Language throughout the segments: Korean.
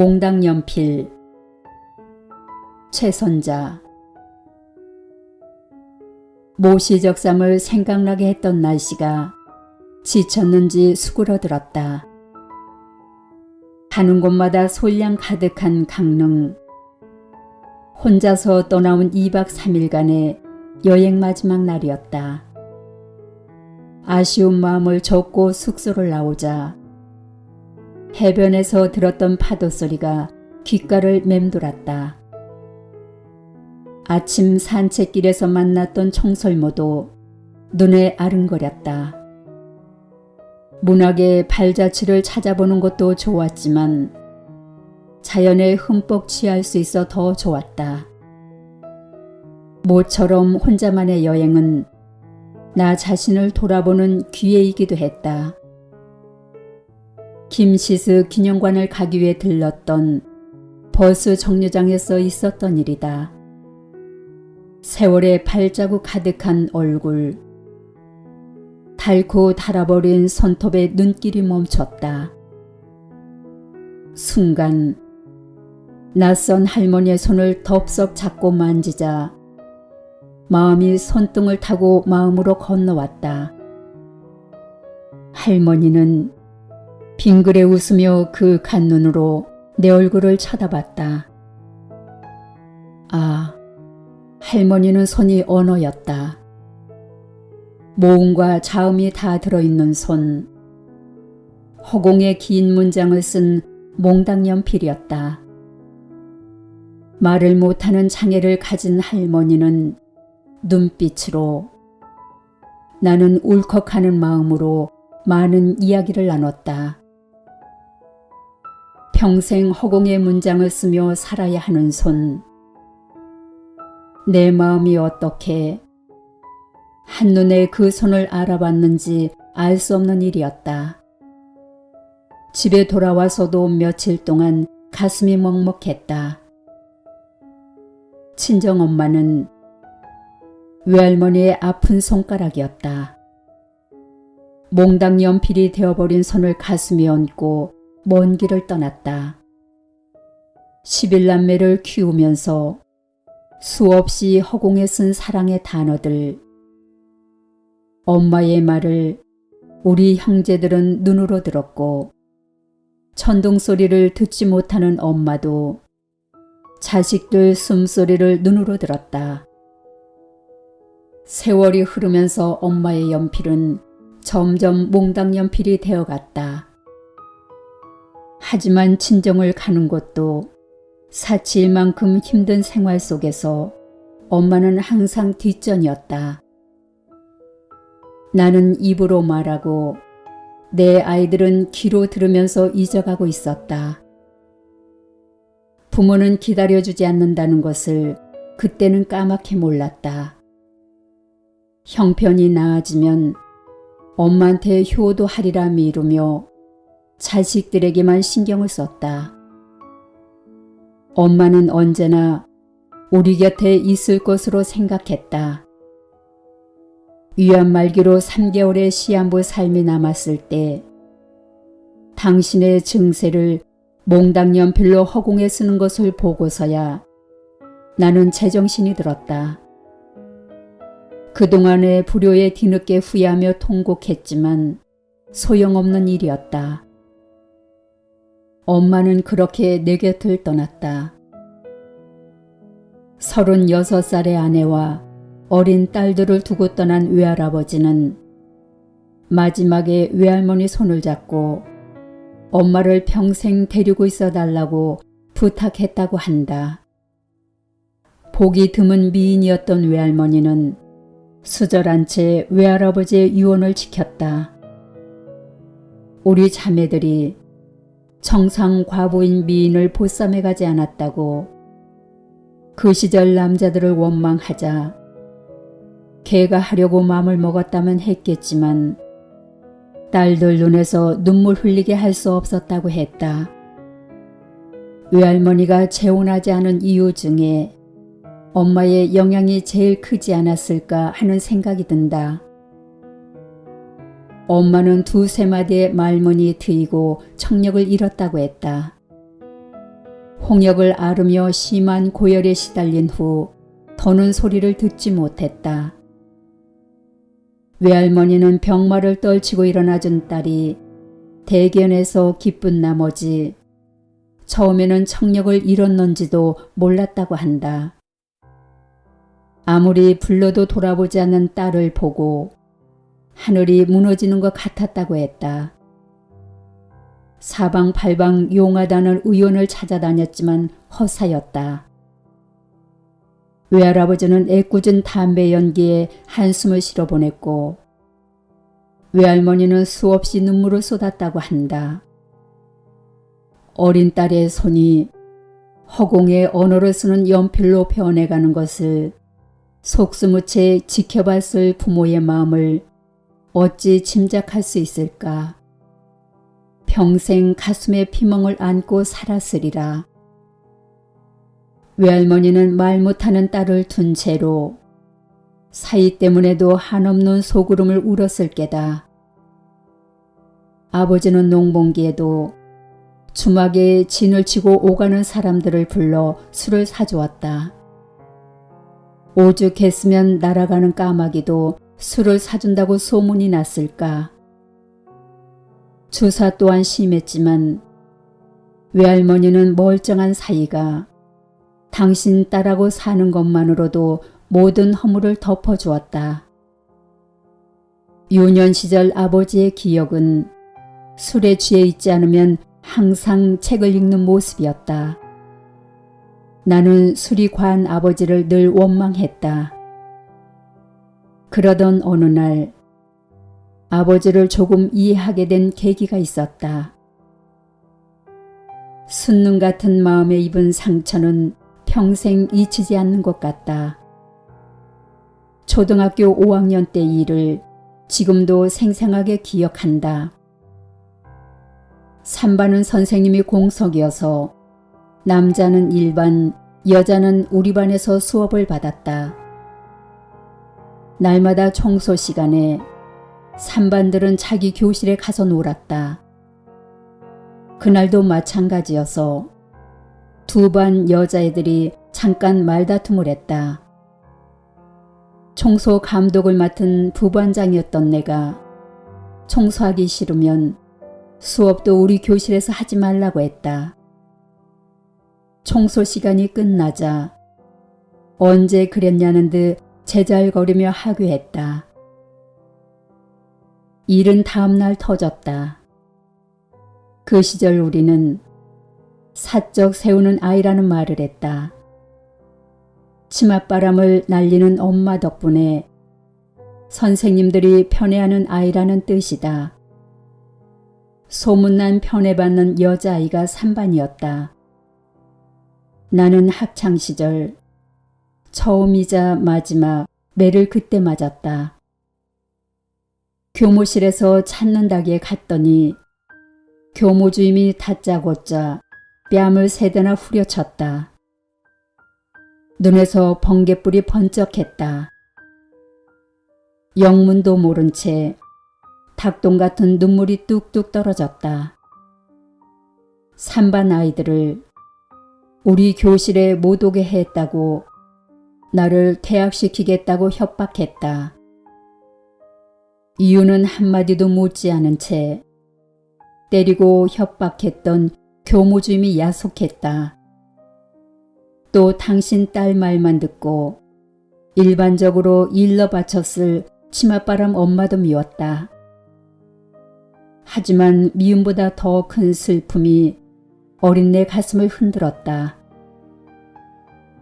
몽당연필 최선자 모시적삼을 생각나게 했던 날씨가 지쳤는지 수그러들었다. 가는 곳마다 솔량 가득한 강릉. 혼자서 떠나온 2박 3일간의 여행 마지막 날이었다. 아쉬운 마음을 접고 숙소를 나오자 해변에서 들었던 파도 소리가 귓가를 맴돌았다. 아침 산책길에서 만났던 청설모도 눈에 아른거렸다. 문학의 발자취를 찾아보는 것도 좋았지만 자연에 흠뻑 취할 수 있어 더 좋았다. 모처럼 혼자만의 여행은 나 자신을 돌아보는 기회이기도 했다. 김시스 기념관을 가기 위해 들렀던 버스 정류장에서 있었던 일이다. 세월의 발자국 가득한 얼굴. 닳고 닳아버린 손톱에 눈길이 멈췄다. 순간 낯선 할머니의 손을 덥석 잡고 만지자 마음이 손등을 타고 마음으로 건너왔다. 할머니는 빙그레 웃으며 그 간눈으로 내 얼굴을 쳐다봤다. 아, 할머니는 손이 언어였다. 모음과 자음이 다 들어있는 손. 허공에 긴 문장을 쓴 몽당연필이었다. 말을 못하는 장애를 가진 할머니는 눈빛으로 나는 울컥하는 마음으로 많은 이야기를 나눴다. 평생 허공의 문장을 쓰며 살아야 하는 손. 내 마음이 어떻게 한눈에 그 손을 알아봤는지 알 수 없는 일이었다. 집에 돌아와서도 며칠 동안 가슴이 먹먹했다. 친정엄마는 외할머니의 아픈 손가락이었다. 몽당 연필이 되어버린 손을 가슴에 얹고 먼 길을 떠났다. 11남매를 키우면서 수없이 허공에 쓴 사랑의 단어들. 엄마의 말을 우리 형제들은 눈으로 들었고 천둥 소리를 듣지 못하는 엄마도 자식들 숨소리를 눈으로 들었다. 세월이 흐르면서 엄마의 연필은 점점 몽당 연필이 되어갔다. 하지만 친정을 가는 것도 사치만큼 힘든 생활 속에서 엄마는 항상 뒷전이었다. 나는 입으로 말하고 내 아이들은 귀로 들으면서 잊어가고 있었다. 부모는 기다려주지 않는다는 것을 그때는 까맣게 몰랐다. 형편이 나아지면 엄마한테 효도하리라 미루며 자식들에게만 신경을 썼다. 엄마는 언제나 우리 곁에 있을 것으로 생각했다. 위안 말기로 3개월의 시한부 삶이 남았을 때 당신의 증세를 몽당연필로 허공에 쓰는 것을 보고서야 나는 제정신이 들었다. 그동안의 불효에 뒤늦게 후회하며 통곡했지만 소용없는 일이었다. 엄마는 그렇게 내 곁을 떠났다. 36살의 아내와 어린 딸들을 두고 떠난 외할아버지는 마지막에 외할머니 손을 잡고 엄마를 평생 데리고 있어 달라고 부탁했다고 한다. 복이 드문 미인이었던 외할머니는 수절한 채 외할아버지의 유언을 지켰다. 우리 자매들이 청상 과부인 미인을 보쌈해 가지 않았다고 그 시절 남자들을 원망하자 개가 하려고 마음을 먹었다면 했겠지만 딸들 눈에서 눈물 흘리게 할 수 없었다고 했다. 외할머니가 재혼하지 않은 이유 중에 엄마의 영향이 제일 크지 않았을까 하는 생각이 든다. 엄마는 두세 마디의 말문이 트이고 청력을 잃었다고 했다. 홍역을 앓으며 심한 고열에 시달린 후 더는 소리를 듣지 못했다. 외할머니는 병마를 떨치고 일어나 준 딸이 대견해서 기쁜 나머지 처음에는 청력을 잃었는지도 몰랐다고 한다. 아무리 불러도 돌아보지 않는 딸을 보고 하늘이 무너지는 것 같았다고 했다. 사방팔방 용하다는 의원을 찾아다녔지만 허사였다. 외할아버지는 애꿎은 담배 연기에 한숨을 실어 보냈고 외할머니는 수없이 눈물을 쏟았다고 한다. 어린 딸의 손이 허공에 언어를 쓰는 연필로 변해가는 것을 속수무채 지켜봤을 부모의 마음을 어찌 짐작할 수 있을까? 평생 가슴에 피멍을 안고 살았으리라. 외할머니는 말 못하는 딸을 둔 채로 사이 때문에도 한없는 소구름을 울었을 게다. 아버지는 농번기에도 주막에 진을 치고 오가는 사람들을 불러 술을 사주었다. 오죽했으면 날아가는 까마귀도 술을 사준다고 소문이 났을까. 주사 또한 심했지만 외할머니는 멀쩡한 사이가 당신 딸하고 사는 것만으로도 모든 허물을 덮어주었다. 유년 시절 아버지의 기억은 술에 취해 있지 않으면 항상 책을 읽는 모습이었다. 나는 술이 과한 아버지를 늘 원망했다. 그러던 어느 날 아버지를 조금 이해하게 된 계기가 있었다. 순눈 같은 마음에 입은 상처는 평생 잊히지 않는 것 같다. 초등학교 5학년 때 일을 지금도 생생하게 기억한다. 삼반은 선생님이 공석이어서 남자는 일반, 여자는 우리 반에서 수업을 받았다. 날마다 청소 시간에 삼반들은 자기 교실에 가서 놀았다. 그날도 마찬가지여서 두 반 여자애들이 잠깐 말다툼을 했다. 청소 감독을 맡은 부반장이었던 내가 청소하기 싫으면 수업도 우리 교실에서 하지 말라고 했다. 청소 시간이 끝나자 언제 그랬냐는 듯 제잘거리며 하교했다. 일은 다음날 터졌다. 그 시절 우리는 사적 세우는 아이라는 말을 했다. 치맛바람을 날리는 엄마 덕분에 선생님들이 편애하는 아이라는 뜻이다. 소문난 편애받는 여자아이가 3반이었다. 나는 학창시절 처음이자 마지막 매를 그때 맞았다. 교무실에서 찾는다기에 갔더니 교무 주임이 다짜고짜 뺨을 세 대나 후려쳤다. 눈에서 번개불이 번쩍했다. 영문도 모른 채 닭똥 같은 눈물이 뚝뚝 떨어졌다. 산반 아이들을 우리 교실에 못 오게 했다고 나를 퇴학시키겠다고 협박했다. 이유는 한마디도 묻지 않은 채 때리고 협박했던 교무주임이 야속했다. 또 당신 딸 말만 듣고 일반적으로 일러 바쳤을 치맛바람 엄마도 미웠다. 하지만 미움보다 더 큰 슬픔이 어린 내 가슴을 흔들었다.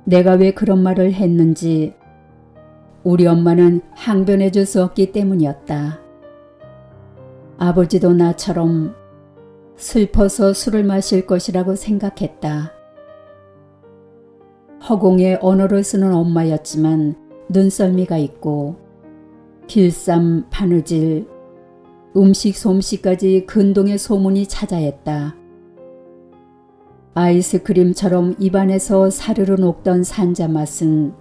내가 왜 그런 말을 했는지 우리 엄마는 항변해 줄 수 없기 때문이었다. 아버지도 나처럼 슬퍼서 술을 마실 것이라고 생각했다. 허공에 언어를 쓰는 엄마였지만 눈썰미가 있고 길쌈, 바느질, 음식 솜씨까지 근동의 소문이 찾아했다. 아이스크림처럼 입안에서 사르르 녹던 산자 맛은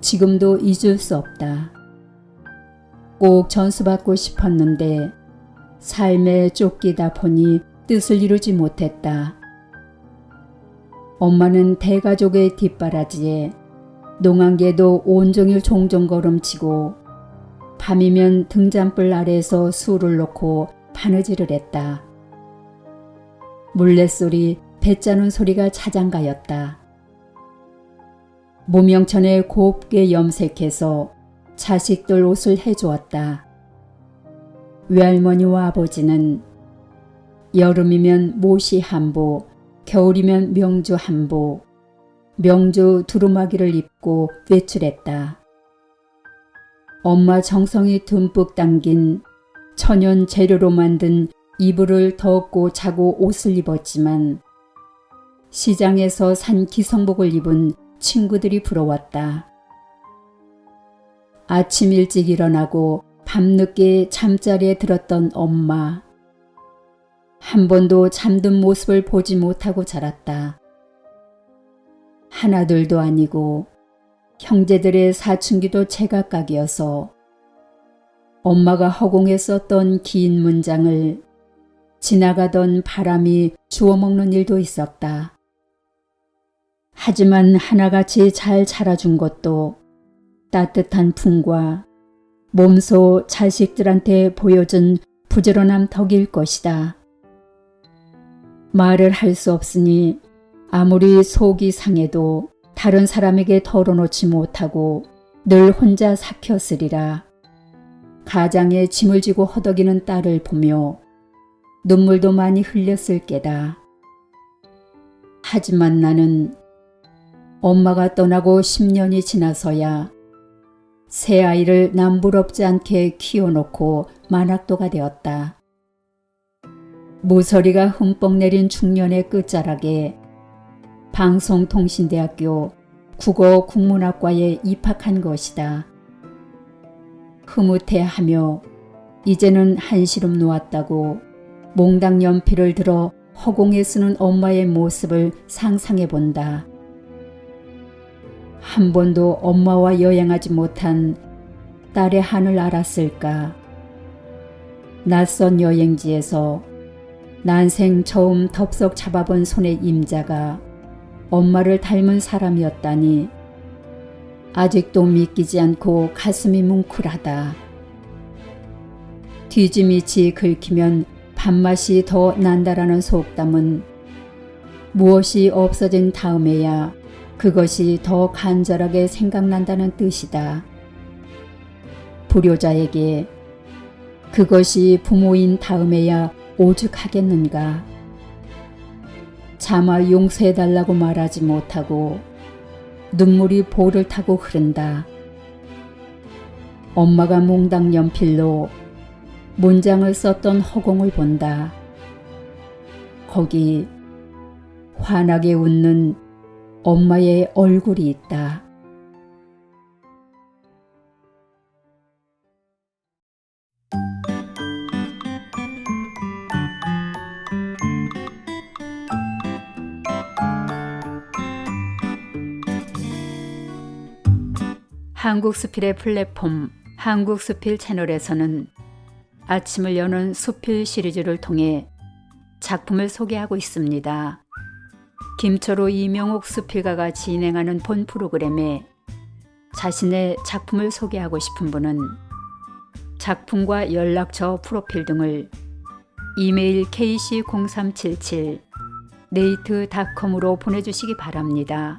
지금도 잊을 수 없다. 꼭 전수받고 싶었는데 삶에 쫓기다 보니 뜻을 이루지 못했다. 엄마는 대가족의 뒷바라지에 농안개도 온종일 종종 걸음치고 밤이면 등잔불 아래에서 술을 놓고 바느질을 했다. 물레소리, 배 짜는 소리가 자장가였다. 무명천에 곱게 염색해서 자식들 옷을 해주었다. 외할머니와 아버지는 여름이면 모시 한보, 겨울이면 명주 한보, 명주 두루마기를 입고 외출했다. 엄마 정성이 듬뿍 담긴 천연 재료로 만든 이불을 덮고 자고 옷을 입었지만 시장에서 산 기성복을 입은 친구들이 부러웠다. 아침 일찍 일어나고 밤늦게 잠자리에 들었던 엄마. 한 번도 잠든 모습을 보지 못하고 자랐다. 하나둘도 아니고 형제들의 사춘기도 제각각이어서 엄마가 허공에 썼던 긴 문장을 지나가던 바람이 주워먹는 일도 있었다. 하지만 하나같이 잘 자라준 것도 따뜻한 품과 몸소 자식들한테 보여준 부지런함 덕일 것이다. 말을 할 수 없으니 아무리 속이 상해도 다른 사람에게 털어놓지 못하고 늘 혼자 삭혔으리라. 가장에 짐을 지고 허덕이는 딸을 보며 눈물도 많이 흘렸을 게다. 하지만 나는 엄마가 떠나고 10년이 지나서야 새 아이를 남부럽지 않게 키워놓고 만학도가 되었다. 모서리가 흠뻑 내린 중년의 끝자락에 방송통신대학교 국어국문학과에 입학한 것이다. 흐뭇해하며 이제는 한시름 놓았다고 몽당 연필을 들어 허공에 쓰는 엄마의 모습을 상상해 본다. 한 번도 엄마와 여행하지 못한 딸의 한을 알았을까? 낯선 여행지에서 난생 처음 덥석 잡아본 손의 임자가 엄마를 닮은 사람이었다니 아직도 믿기지 않고 가슴이 뭉클하다. 뒤지미치 긁히면 밥맛이 더 난다라는 속담은 무엇이 없어진 다음에야 그것이 더 간절하게 생각난다는 뜻이다. 불효자에게 그것이 부모인 다음에야 오죽하겠는가. 차마 용서해달라고 말하지 못하고 눈물이 볼을 타고 흐른다. 엄마가 몽당 연필로 문장을 썼던 허공을 본다. 거기 환하게 웃는 엄마의 얼굴이 있다. 한국수필의 플랫폼 한국수필 채널에서는 아침을 여는 수필 시리즈를 통해 작품을 소개하고 있습니다. 김철호 이명옥 수필가가 진행하는 본 프로그램에 자신의 작품을 소개하고 싶은 분은 작품과 연락처 프로필 등을 이메일 kc0377 네이트닷컴으로 보내주시기 바랍니다.